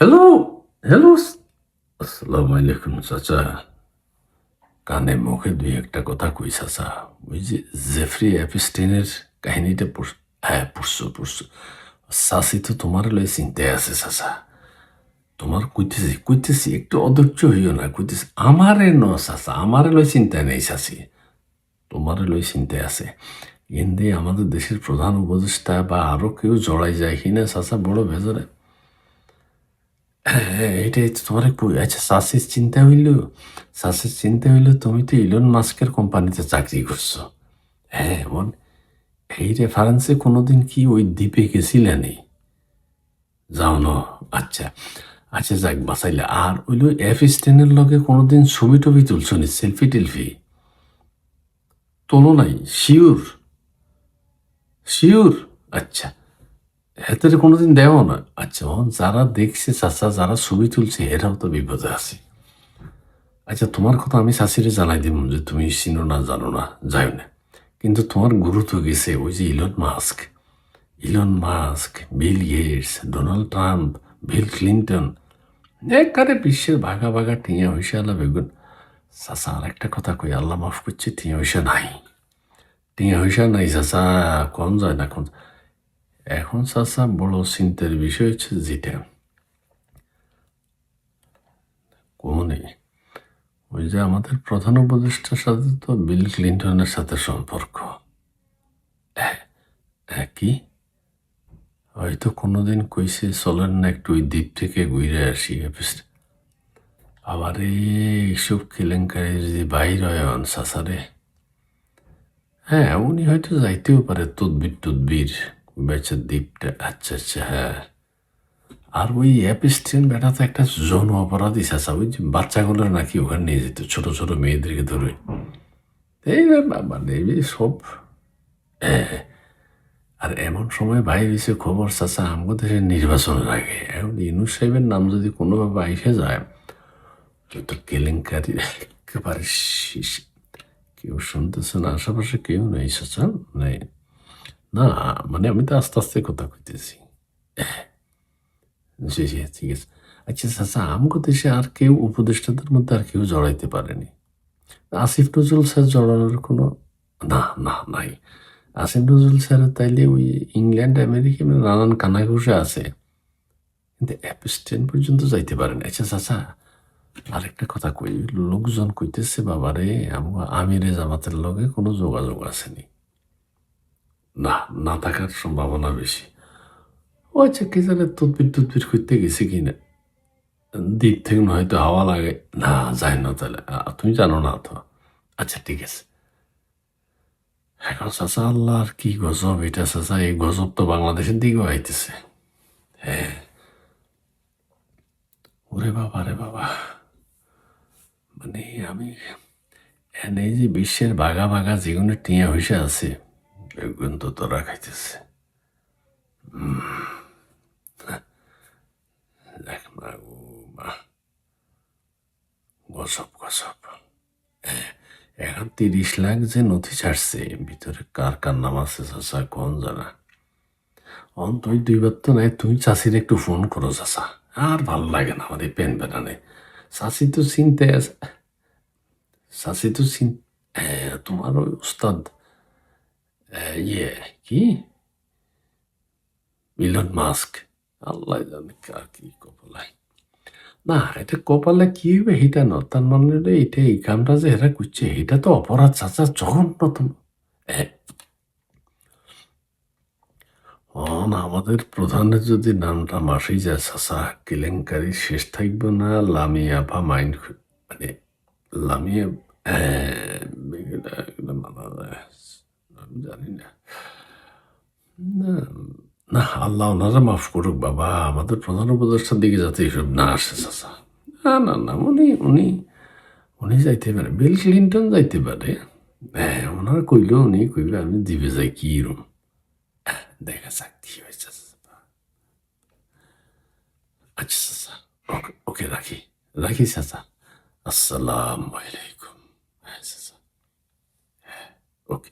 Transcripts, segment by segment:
Hello hello আসসালামু আলাইকুম চাচা। কানে মুখে দুই একটা কথা কই, চাচা। ওই যে জেফরি অ্যাপিস্টেনের কাহিনীটা হ্যাঁ পড়ছো পড়ছো। চাচি তো তোমার লয় চিন্তায় আছে, চাচা। তোমার কইতেছি কইতেছি, একটু অধৈর্য হইও না, কইতেছি, আমারে ন, চাচা, আমারে লয় চিন্তা নেই, চাচি। তোমার লই চিন্তায় আছে। কিন্তু আমাদের দেশের প্রধান উপদেষ্টা বা আরও কেউ জড়াই যায় কিনা, চাচা, বড় ভেজরে হ্যাঁ এটাই তো তোমার আচ্ছা চাষির চিন্তা হইল? চাষির চিন্তা হইল, তুমি তো ইলন মাস্কের কোম্পানিতে চাকরি করছ। হ্যাঁ এমন। এই রেফারেন্সে কোনোদিন কি ওই দ্বীপে গেছিলেনি যাও না আচ্ছা। আচ্ছা যাক, বাঁচাইলে। আর ওইল এফ স্টেনের লগে কোনোদিন ছবি টবি তুলছো নি? সেলফি টেলফি তোলো নাই? শিওর শিওর আচ্ছা। হেতের কোনোদিন দেও না আচ্ছা যারা দেখছে, চাচা যারা ছবি তুলছে, এরাও তো বিপদে আছে। আচ্ছা তোমার কথা আমি শাশিরে জানাই দিব যে তুমি চিনো না, জানো না যাই না। কিন্তু তোমার গুরুত্ব গেছে ওই যে Elon Musk. Elon Musk, Bill Gates, Donald Trump, Bill Clinton, একবারে বিশ্বের ভাগা ভাগা টিয়া হইসে আল্লাহ বেগুন। চাচা আর একটা কথা কই, আল্লাহ মাফ করছে, টিয়া হইসে নাই। টিয়া হইসা নাই, চাচা কম যায় না কোন এখন চাচা বড় চিন্তার বিষয় হচ্ছে যেটা। কোনে ওই যে আমাদের প্রধান উপদেষ্টার সাথে তো বিল ক্লিন্টনের সাথে সম্পর্ক। কি? হয়তো কোনোদিন কইছে, চলেন না একটু ওই দ্বীপ থেকে ঘুরে আসি আবার এইসব কেলেঙ্কারি যদি বাইর হয় চাচারে। হ্যাঁ উনি হয়তো যাইতেও পারে তদবির তদবির বেচার দ্বীপটা আচ্ছা আচ্ছা হ্যাঁ। আর ওই অ্যাপিস্টেন বেটা তো একটা যৌন অপরাধী, চাচা, ওই যে বাচ্চাগুলো নাকি ওখানে নিয়ে যেত, ছোট ছোট মেয়েদেরকে ধরে। এই মানে সব। হ্যাঁ। আর এমন সময় ভাই এসে খবর, চাচা, আমগো দেশের নির্বাচনের আগে। এখন ইনুস সাহেবের নাম যদি কোনোভাবে আইসে যায় তো কেলেঙ্কারি, একেবারে শেষ কেউ শুনতেছে না, আশেপাশে কেউ নেই, চাচা, নেই। না মানে আমি তো আস্তে আস্তে কথা কইতেছি ঠিক আছে আচ্ছা চাচা আমগো দেশে আর কেউ উপদেষ্টাদের মধ্যে আর কেউ জড়াইতে পারেনি আসিফ নজরুল স্যার জড়ানোর কোনো না না নাই আসিফ নজরুল স্যার তাইলে ওই ইংল্যান্ড আমেরিকা মানে নানান কানাঘুষে আছে কিন্তু অ্যাপিস্টেন পর্যন্ত যাইতে পারেন আচ্ছা চাচা আরেকটা কথা কই লোকজন কইতেছে বাবারে আমগো আমিরে জামাতের লগে কোনো যোগাযোগ আসেনি না না থাকার সম্ভাবনা বেশি। ও আচ্ছা কে জানে তদবির তদবির করতে গেছে কিনা। দিক থেকে হয়তো হাওয়া লাগে। না যায় না তাহলে। তুমি জানো না তো। আচ্ছা ঠিক আছে। এখন চাচা আর কি গজব, এটা চাচা, এই গজব তো বাংলাদেশের দিকেও আইতেছে। হ্যাঁ। ওরে বাবা, রে বাবা। মানে আমি এনে যে বিশ্বের বাঘা বাঘা যেগুলো টিয়া হইসে আছে। বেগুন তো তোরা খাইতেছে দেখ মা গো মা গসব গসব এখন তিরিশ লাখ যে নথি ছাড়ছে ভিতরে কার কার নাম আছে চাচা কোন জানা অন তুই দুইবার তো নাই তুমি চাষির একটু ফোন করো চাচা আর ভালো লাগে না এই পেন বেড়ানে চাষি তো চিনতে আছে চাষি তো চিন তোমার ওই উস্তাদ না এটা কপালে কি হবে সেটা ন তার মানে এটা এই কামটা যে এরা করছে অপরাধ চাচা জঘন্যতম আমাদের প্রধানের যদি নামটা মাসেই যায় চাচা কেলেঙ্কারি শেষ থাকবে না লামিয়া বা মাইন্ড মানে লামিয়া হ্যাঁ, জানি না না আল্লাহ ওনারা মাফ করুক বাবা, আমাদের প্রধান উপদেষ্টার দিকে যাতে এইসব না আসে, চাচা। না না না, উনি উনি উনি যাইতে পারে। বিল ক্লিন্টন যাইতে পারে। হ্যাঁ ওনার কইল, উনি কইবে আমি দিবে যাই, কি রুম? দেখা যাক, কি হয়েছে আচ্ছা চাচা, ওকে ওকে রাখি। রাখি, চাচা। আসসালামু আলাইকুম। হ্যাঁ চাচা। হ্যাঁ ওকে।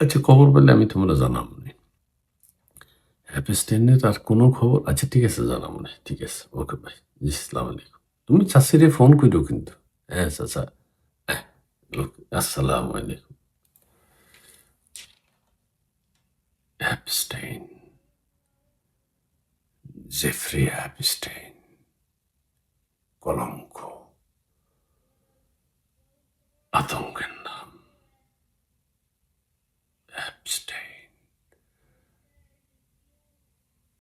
আচ্ছা খবর পেলে আমি তোমরা জানাব হ্যাপিস্টেনের আর কোনো খবর? আচ্ছা ঠিক আছে জানা মনে ঠিক আছে। ওকে ভাই জি, সালাম আলাইকুম। তুমি চাষিরে ফোন করো কিন্তু। হ্যাঁ চাচা। আসসালামু আলাইকুম। হ্যাপস্টেইন জেফ্রি হ্যাপস্টেইন কলঙ্ক